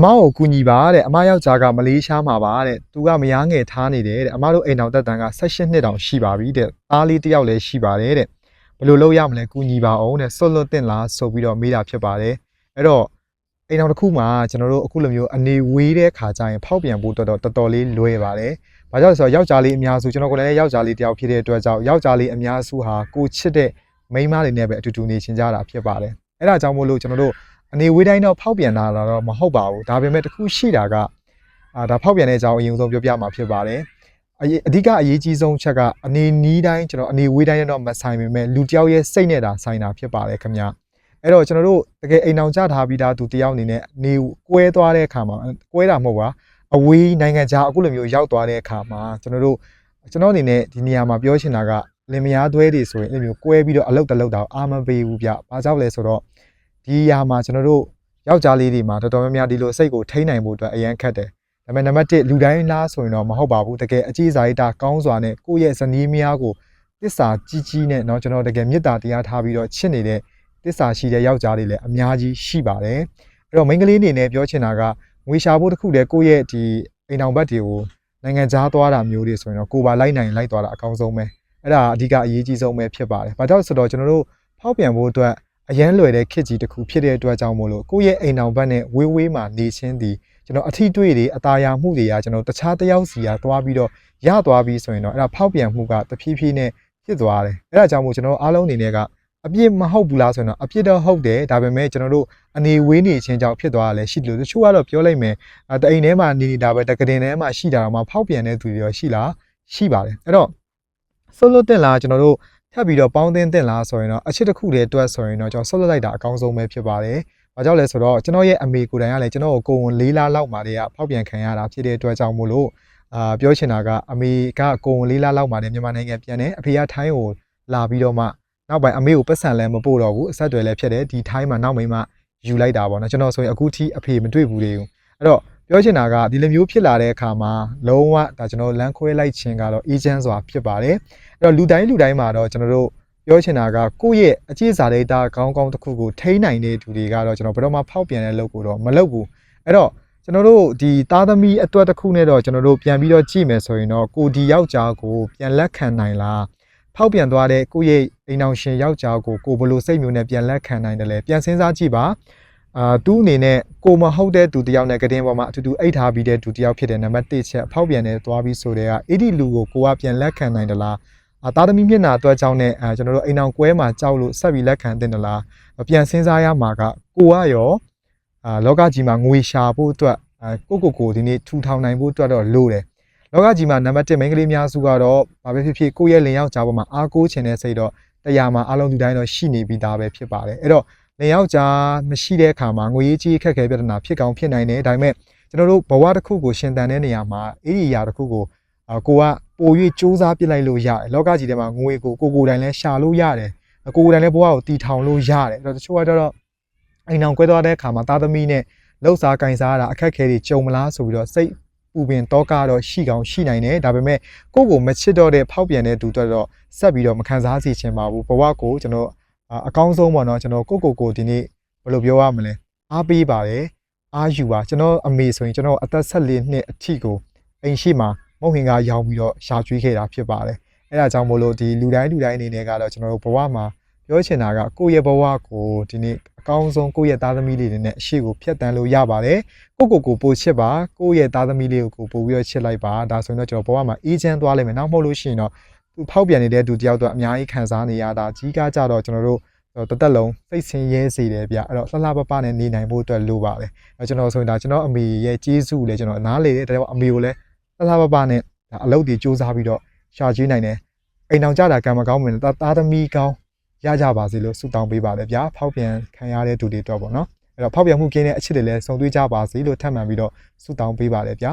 အမကိုကူညီပါတဲ့အမယောက်ျားကမလေးရှားမှာပါတဲ့သူကမယားငယ်ထားနေတယ်တဲ့အမတို့အိမ်တော်တက်တန်က16နှစ်တောင်ရှိပါပြီတဲ့သားလေးတစ်ယောက်လည်းရှိပါတယ်တဲ့ဘယ်လိုလုပ်ရမလဲကူညီပါအောင်တဲ့ဆွတ်လွတ်တင်လားဆိုပြီးတော့မေးတာဖြစ်ပါတယ်အဲ့တော့အိမ်တော်တစ်ခုမှာကျွန်တော်တို့အခုလိုမျိုးအနေဝေးတဲ့ခါကျရင်ဖောက်ပြန်ဖို့တော်တော်တော်တော်လေးလွယ်ပါတယ်ဘာကြောင့်လဲဆိုတော့ယောက်ျားလေးအများစုကျွန်တော်ကိုယ်လည်းယောက်ျားလေးတစ်ယောက်ဖြစ်တဲ့အတွက်ကြောင့်ယောက်ျားလေးအများစုဟာကိုချစ်တဲ့မိန်းမတွေနဲ့ပဲအတူတူနေချင်းကြတာဖြစ်ပါတယ်အဲ့ဒါကြောင့်မို့လို့ကျွန်တော်တို့ အနေဝေးတိုင်းတော့ဖောက်ပြန်လာတာတော့မဟုတ်ပါဘူးဒါပေမဲ့တစ်ခုရှိတာကအာဒါဖောက်ပြန်တဲ့အကြောင်းအရင်ဆုံးပြောပြမှာဖြစ်ပါတယ်အရေးအဓိကအရေးကြီးဆုံးချက်ကအနေနီးတိုင်းကျွန်တော်အနေဝေးတိုင်းနဲ့တော့မဆိုင်ပေမဲ့လူတစ်ယောက်ရဲ့စိတ်နဲ့တာဆိုင်တာဖြစ်ပါတယ်ခင်ဗျအဲ့တော့ကျွန်တော်တို့တကယ်အိမ်အောင်ကြထားပြီးသားသူတစ်ယောက်အနေနဲ့နေကွဲသွားတဲ့အခါမှာကွဲတာမဟုတ်ပါအဝေးနိုင်ငံခြားအခုလိုမျိုးရောက်သွားတဲ့အခါမှာကျွန်တော်တို့ကျွန်တော်အနေနဲ့ဒီနေရာမှာပြောချင်တာကလင်မယားသွဲတွေဆိုရင်အဲ့လိုမျိုးကွဲပြီးတော့အလုတ်တလုတ်တောင်အာမပေးဘူးဗျ။ဘာကြောင့်လဲဆိုတော့ ဒီຢာမှာကျွန်တော်တို့ယောက်ျားလေးတွေမှာတော်တော်များများဒီလိုစိတ်ကိုထိန်းနိုင်ဖို့အတွက်အရန်ခက်တယ်။ဒါပေမဲ့နံပါတ်1လူတိုင်းလားဆိုရင်တော့မဟုတ်ပါဘူး။တကယ်အကြီးစားရိတာကောင်းစွာနဲ့ကိုယ့်ရဲ့ဇနီးမယားကိုတစ္ဆာကြီးကြီးနဲ့เนาะကျွန်တော်တကယ်မေတ္တာတရားထားပြီးတော့ချစ်နေတဲ့တစ္ဆာရှိတဲ့ယောက်ျားလေးလည်းအများကြီးရှိပါတယ်။အဲ့တော့မိန်းကလေးအနေနဲ့ပြောချင်တာကငွေရှာဖို့တစ်ခုတည်းကိုယ့်ရဲ့ဒီအိမ်အောင်ဘက်တွေကိုနိုင်ငံခြားသွားတာမျိုးတွေဆိုရင်တော့ကိုယ်ပါလိုက်နိုင်လိုက်သွားတာအကောင်းဆုံးပဲ။အဲ့ဒါအဓိကအရေးကြီးဆုံးပဲဖြစ်ပါတယ်။ဘာကြောင့်ဆိုတော့ကျွန်တော်တို့ဖောက်ပြန်ဖို့အတွက် အရန်လွယ်တဲ့ခစ်ကြီးတစ်ခုဖြစ်တဲ့အတွက်ကြောင့်မို့လို့ကိုယ့်ရဲ့အိမ်အောင်ဘက်နဲ့ဝေးဝေးမှာနေချင်းဒီကျွန်တော်အထီးတွေ့တွေအตาရမှုတွေကကျွန်တော်တခြားတယောက်စီကသွားပြီးတော့ရသွားပြီးဆိုရင်တော့အဲ့ဒါဖောက်ပြန်မှုကတဖြည်းဖြည်းနဲ့ဖြစ်သွားတယ်အဲ့ဒါကြောင့်မို့ကျွန်တော်အားလုံးအနေနဲ့ကအပြစ်မဟုတ်ဘူးလားဆိုရင်တော့အပြစ်တော့ဟုတ်တယ်ဒါပေမဲ့ကျွန်တော်တို့အနေဝေးနေခြင်းကြောင့်ဖြစ်သွားတာလည်းရှိတယ်လို့တချို့ကတော့ပြောလိုက်မယ်အဲတအိမ်ထဲမှာနေနေတာပဲတကတင်ထဲမှာရှိတာတော့မှဖောက်ပြန်တဲ့သူတွေရောရှိလားရှိပါတယ်အဲ့တော့ဆိုလိုတင်လားကျွန်တော်တို့ ထပ်ပြီးတော့ပေါင်းသင်းတင်လားဆိုရင်တော့အချစ်တစ်ခုတည်းတွက်ဆိုရင်တော့ကျွန်တော်ဆက်လက်လိုက်တာအကောင်းဆုံးပဲဖြစ်ပါတယ်။ဘာကြောင့်လဲဆိုတော့ကျွန်တော်ရဲ့အမေကိုယ်တိုင်ကလည်းကျွန်တော်ကိုကိုယ်ဝန်လေးလားလောက်မှတည်းကဖောက်ပြန်ခံရတာဖြစ်တဲ့အတွက်ကြောင့်မို့လို့အာပြောချင်တာကအမေကကိုယ်ဝန်လေးလားလောက်မှတည်းမြန်မာနိုင်ငံပြန်တယ်အဖေကထိုင်းကိုလာပြီးတော့မှနောက်ပိုင်းအမေကိုပတ်စံလည်းမပို့တော့ဘူးအဆက်တွေလည်းဖြစ်တယ်ဒီထိုင်းမှာနောက်မိန်းမယူလိုက်တာပေါ့နော်ကျွန်တော်ဆိုရင်အခုထိအဖေမတွေ့ဘူးလေဘူးအဲ့တော့ပြောချင်တာကဒီလိုမျိုးဖြစ်လာတဲ့အခါမှာလုံးဝဒါကျွန်တော်လမ်းခွဲလိုက်ခြင်းကတော့ agent ဆိုတာဖြစ်ပါတယ် အဲ့တော့လူတိုင်းလူတိုင်းမှာတော့ကျွန်တော်တို့ပြောချင်တာကကိုယ့်ရဲ့အကျင့်စာရိတ္တကောင်းကောင်းတစ်ခုကိုထိန်းနိုင်တဲ့သူတွေကတော့ကျွန်တော်ဘယ်တော့မှဖောက်ပြန်တဲ့လုပ်ကိုတော့မလုပ်ဘူးအဲ့တော့ကျွန်တော်တို့ဒီသားသမီးအတွက်တစ်ခုနဲ့တော့ကျွန်တော်တို့ပြန်ပြီးတော့ကြည့်မယ်ဆိုရင်တော့ကိုဒီယောက်ျားကိုပြန်လက်ခံနိုင်လားဖောက်ပြန်သွားတဲ့ကိုယ့်ရဲ့အိမ်အောင်ရှင်ယောက်ျားကိုကိုဘယ်လိုစိတ်မျိုးနဲ့ပြန်လက်ခံနိုင်တယ်လဲပြန်စဉ်းစားကြည့်ပါအာသူ့အနေနဲ့ကိုမဟုတ်တဲ့သူတယောက်နဲ့ကတင်ပေါ်မှာအတူတူအိတ်ထားပြီးတဲ့သူတယောက်ဖြစ်တဲ့နံပါတ်1ချက်ဖောက်ပြန်နေသွားပြီးဆိုတဲ့ကအဲ့ဒီလူကိုကိုကပြန်လက်ခံနိုင်တယ်လား အာသားသမီးမျက်နှာအတွက်ကြောင့်နဲ့အဲကျွန်တော်တို့အိမ်အောင်ကွဲမှာကြောက်လို့ဆက်ပြီးလက်ခံတင်တယ်လားပြန်စဉ်းစားရမှာကကိုကရောအာလောကကြီးမှာငွေရှာဖို့အတွက်အဲကိုကိုကိုဒီနေ့ထူထောင်နိုင်ဖို့အတွက်တော့လိုတယ်လောကကြီးမှာနံပါတ်1မိန်းကလေးများစုကတော့ဘာပဲဖြစ်ဖြစ်ကိုယ့်ရဲ့လင်ယောက်ျားပေါ်မှာအားကိုးခြင်းတဲ့စိတ်တော့တရားမှာအလုံးလူတိုင်းတော့ရှိနေပြီးသားပဲဖြစ်ပါတယ်အဲ့တော့လင်ယောက်ျားမရှိတဲ့အခါမှာငွေကြီးခက်ခဲပြဿနာဖြစ်ကောင်းဖြစ်နိုင်တယ်ဒါပေမဲ့ကျွန်တော်တို့ဘဝတစ်ခုကိုရှင်သန်တဲ့နေရာမှာအဲ့ဒီအရာတစ်ခုကို အာကိုကပို၍စူးစမ်းပစ်လိုက်လို့ရတယ်လောကကြီးထဲမှာငွေကိုကိုကိုယ်တိုင်လဲရှာလို့ရတယ်ကိုကိုယ်တိုင်လဲဘဝကိုတီထောင်လို့ရတယ်အဲ့တော့တချို့ကတော့အိမ်အောင်ကွဲသွားတဲ့အခါမှာသားသမီးနဲ့လှုပ်ရှားကင်စားရတာအခက်ခဲတွေကြုံမလားဆိုပြီးတော့စိတ်ပူပင်တော့ကတော့ရှိကောင်းရှိနိုင်တယ်ဒါပေမဲ့ကိုယ့်ကိုမချစ်တော့တဲ့ဖောက်ပြန်တဲ့သူတွေတော့ဆက်ပြီးတော့မခံစားစေချင်ပါဘူးဘဝကိုကျွန်တော်အကောင်းဆုံးပေါ့နော်ကျွန်တော်ကိုကိုကိုဒီနေ့ဘယ်လိုပြောရမလဲအားပေးပါတယ်အားယူပါကျွန်တော်အမေဆိုရင်ကျွန်တော်အသက်14နှစ်အထိကိုအိမ်ရှိမှာ မုတ်ဟင်ကရောင်းပြီးတော့ရှာကျွေးခဲ့တာဖြစ်ပါတယ်။အဲဒါကြောင့်မို့လို့ဒီလူတိုင်းလူတိုင်းအနေနဲ့ကတော့ကျွန်တော်တို့ဘဝမှာပြောချင်တာကကိုယ့်ရဲ့ဘဝကိုဒီနေ့အကောင်းဆုံးကိုယ့်ရဲ့သားသမီးလေးတွေနဲ့အရှိကိုဖျက်တမ်းလို့ရပါတယ်။ကိုကိုကိုပို့ချစ်ပါကိုယ့်ရဲ့သားသမီးလေးကိုပို့ပြီးတော့ချစ်လိုက်ပါဒါဆိုရင်တော့ကျွန်တော်ဘဝမှာအေးချမ်းသွားလိမ့်မယ်။နောက်မဟုတ်လို့ရှိရင်တော့သူဖောက်ပြန်နေတဲ့သူတယောက်တော့အများကြီးခံစားနေရတာကြီးကားကြတော့ကျွန်တော်တို့တသက်လုံးစိတ်ဆင်းရဲစေတယ်ဗျအဲ့တော့လှလှပပနဲ့နေနိုင်ဖို့အတွက်လိုပါတယ်အဲကျွန်တော်ဆိုရင်ဒါကျွန်တော်အမေရဲ့ကျေးဇူးလေကျွန်တော်နားလေတယ်ဒါကြောင့်အမေကိုလည်း လှလှပပနဲ့ဒါအလုပ်တွေစူးစမ်းပြီးတော့ရှာကျွေးနိုင်တယ်အိမ်အောင်ကြတာကံမကောင်းမင်းသားသားသမီးကောင်းရကြပါစေလို့ဆုတောင်းပေးပါလေဗျာဖောက်ပြန်ခံရတဲ့သူတွေတော့ပေါ့နော်အဲ့တော့ဖောက်ပြန်မှုကင်းတဲ့အချစ်တွေလည်းစုံတွေ့ကြပါစေလို့ထပ်မံပြီးတော့ဆုတောင်းပေးပါလေဗျာ